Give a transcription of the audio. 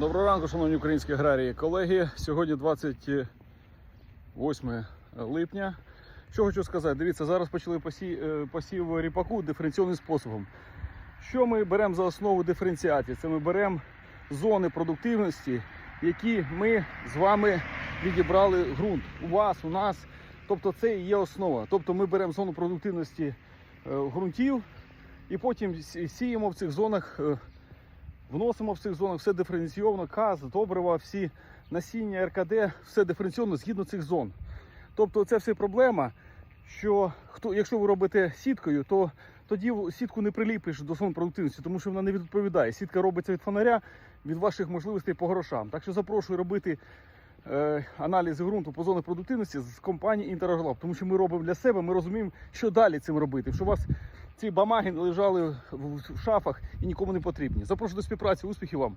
Доброго ранку, шановні українські аграрії. Колеги, сьогодні 28 липня. Що хочу сказати, дивіться, зараз почали е, посів ріпаку диференційним способом. Що ми беремо за основу диференціації? Це ми беремо зони продуктивності, які ми з вами відібрали ґрунт. У вас, у нас. Тобто це і є основа. Тобто ми беремо зону продуктивності е, ґрунтів і потім сіємо в цих зонах. Вносимо в цих зонах все диференційовано, каз, добрива, всі насіння, РКД, все диференційовано згідно цих зон. Тобто це все проблема, що хто, якщо ви робите сіткою, то тоді сітку не приліпиш до зон продуктивності, тому що вона не відповідає. Сітка робиться від фонаря, від ваших можливостей по грошам. Так що запрошую робити е, аналізи ґрунту по зонах продуктивності з компанії Інтераглаб, тому що ми робимо для себе, ми розуміємо, що далі цим робити. Що у вас ці бамаги лежали в шафах і нікому не потрібні. Запрошую до співпраці, успіхів вам!